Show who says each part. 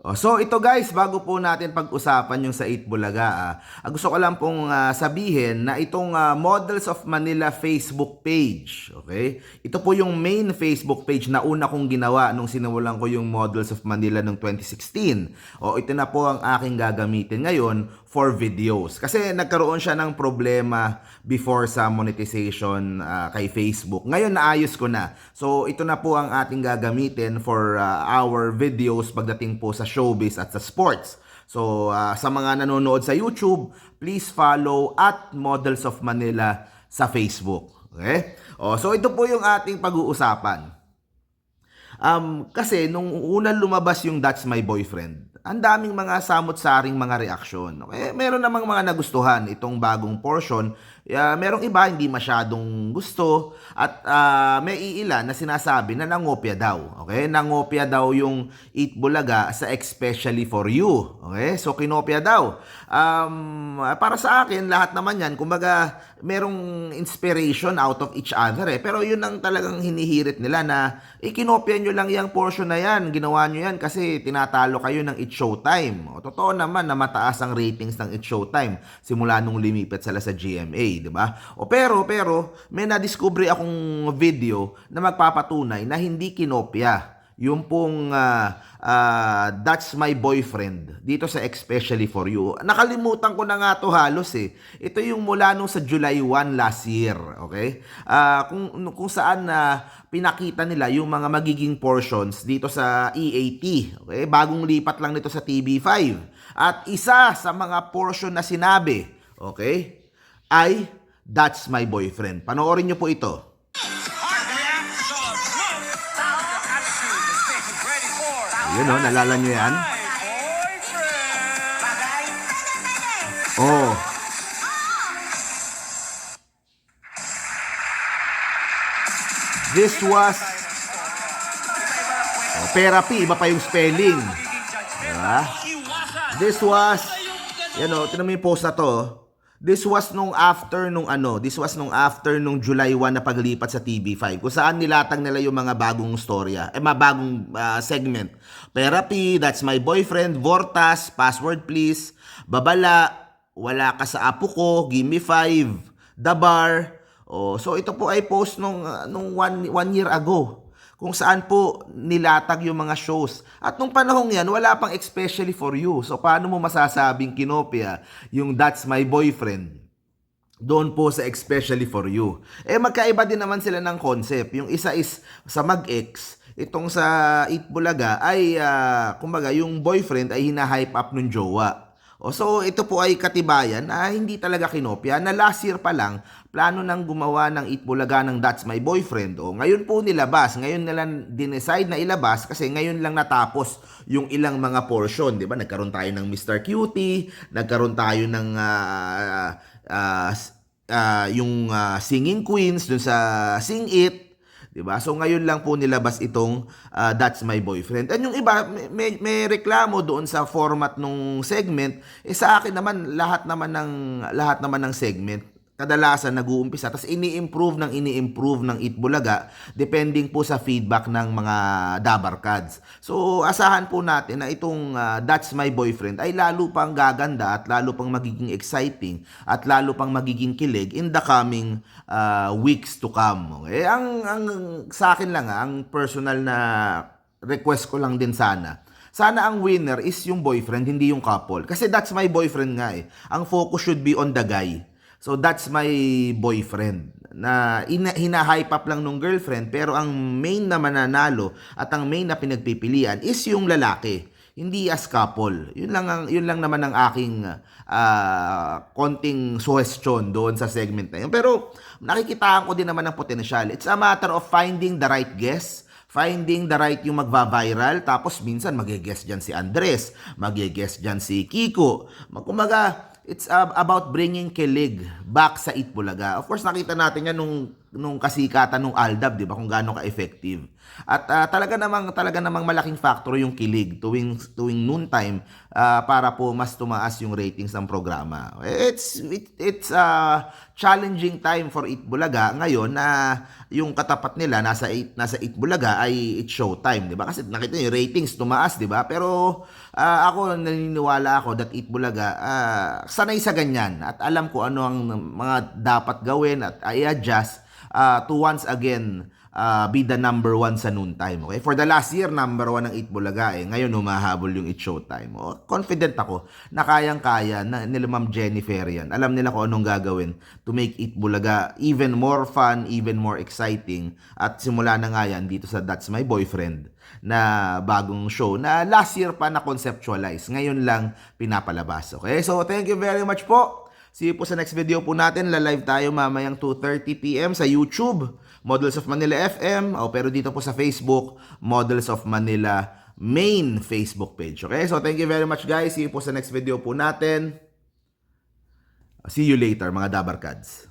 Speaker 1: Oh, so ito guys, bago po natin pag-usapan yung sa 8 Bulaga, ah, ah, gusto ko lang pong ah, sabihin na itong ah, Models of Manila Facebook page, okay? Ito po yung main Facebook page na una kong ginawa nung sinimulan ko yung Models of Manila noong 2016. O ito na po ang aking gagamitin ngayon for videos. Kasi nagkaroon siya ng problema before sa monetization ah, kay Facebook. Ngayon naayos ko na. So ito na po ang ating gagamitin for ah, our videos pagdating po sa showbiz at sa sports. So ah, sa mga nanonood sa YouTube, please follow at Models of Manila sa Facebook. Okay? O, so ito po yung ating pag-uusapan. Um, kasi nung unang lumabas yung That's My Boyfriend, ang daming mga samot-saring mga reaksyon. Okay? Meron namang mga nagustuhan itong bagong portion. Uh, merong iba hindi masyadong gusto at ah, may iilan na sinasabi na nangopya daw. Okay? Nangopya daw yung Eat Bulaga sa especially for you. Okay? So kinopya daw. Um, para sa akin, lahat naman yan, kumbaga, merong inspiration out of each other eh. Pero yun ang talagang hinihirit nila na ikinopya nyo lang yung portion na yan. Ginawa nyo yan kasi tinatalo kayo ng It's Showtime. O, totoo naman na mataas ang ratings ng It's Showtime simula nung lumipit sila sa GMA, di ba? O pero, pero, may na-discover akong video na magpapatunay na hindi kinopya yung pong ah, ah, That's My Boyfriend dito sa Especially For You. Nakalimutan ko na nga to halos eh. Ito yung mula nung sa July 1 last year, okay? Ah, kung, kung saan na pinakita nila yung mga magiging portions dito sa EAT, okay? Bagong lipat lang nito sa TV5. At isa sa mga portion na sinabi, okay, ay That's My Boyfriend. Panoorin nyo po ito. Yun o, nalala nyo yan? Oh. This was oh, therapy, iba pa yung spelling. Diba? This was, yan o, tinan mo yung post na to. This was nung after nung ano, this was nung after nung July 1 na paglipat sa TV5 kung saan nilatag nila yung mga bagong storya, eh mga bagong ah, segment. Therapy, That's My Boyfriend, Vortas, Password Please, Babala, Wala Ka Sa Apo Ko, Gimme 5, The Bar. Oh, so ito po ay post nung, ah, nung one, one year ago kung saan po nilatag yung mga shows. At nung panahong yan, wala pang especially for you. So paano mo masasabing kinopya yung That's My Boyfriend? Doon po sa especially for you. Eh magkaiba din naman sila ng concept. Yung isa is sa mag-ex, itong sa Eat Bulaga ay ah, kumbaga yung boyfriend ay hina-hype up nung jowa. O so ito po ay katibayan na hindi talaga kinopya na last year pa lang plano nang gumawa ng Eat Bulaga ng That's My Boyfriend. O ngayon po nilabas, ngayon nila dinecide na ilabas kasi ngayon lang natapos yung ilang mga portion, 'di ba? Nagkaroon tayo ng Mr. Cutie, nagkaroon tayo ng ah, ah, ah, yung ah, Singing Queens dun sa Sing It, 'di ba? So ngayon lang po nilabas itong ah, That's My Boyfriend. At yung iba may, may reklamo doon sa format nung segment, eh sa akin naman lahat naman ng lahat naman ng segment kadalasan nag-uumpisa tapos ini-improve ng ini-improve ng Itbulaga depending po sa feedback ng mga Dabarkads. So asahan po natin na itong ah, That's My Boyfriend ay lalo pang gaganda at lalo pang magiging exciting at lalo pang magiging kilig in the coming ah, weeks to come. Okay? Ang, ang sa akin lang ang personal na request ko lang din sana sana ang winner is yung boyfriend, hindi yung couple. Kasi that's my boyfriend nga eh. Ang focus should be on the guy. So that's my boyfriend na ina- hina-hype up lang nung girlfriend pero ang main na mananalo at ang main na pinagpipilian is yung lalaki hindi as couple. Yun lang ang yun lang naman ang aking ah, konting suggestion doon sa segment na yun. Pero nakikitaan ko din naman ng potensyal. It's a matter of finding the right guest finding the right yung magva-viral tapos minsan mag-guest dyan si Andres mag-guest dyan si Kiko. Kumaga, it's uh, about bringing kilig back sa Itbulaga. Of course, nakita natin yan nung nung kasikatan nung Aldab, 'di ba? Kung gaano ka-effective. At ah, talaga namang talaga namang malaking factor yung kilig tuwing tuwing noontime ah, para po mas tumaas yung ratings ng programa. It's it, it's a challenging time for Eat Bulaga ngayon na yung katapat nila nasa 8 nasa 8 Bulaga ay it's showtime, 'di ba? Kasi nakita niyo ratings tumaas, 'di ba? Pero ah, ako naniniwala ako that Eat Bulaga ah, sanay sa ganyan at alam ko ano ang mga dapat gawin at i-adjust uh, to once again uh, be the number one sa noontime. Okay? For the last year, number one ng Eat Bulaga eh. Ngayon, humahabol yung Eat Showtime. Oh, confident ako na kayang-kaya na nila Ma'am Jennifer yan. Alam nila kung anong gagawin to make Eat Bulaga even more fun, even more exciting. At simula na nga yan dito sa That's My Boyfriend na bagong show na last year pa na conceptualize. Ngayon lang pinapalabas. Okay? So, thank you very much po. See you po sa next video po natin. La-live tayo mamayang 2.30pm sa YouTube, Models of Manila FM. O, pero dito po sa Facebook, Models of Manila main Facebook page. Okay? So, thank you very much guys. See you po sa next video po natin. See you later mga Dabarkads.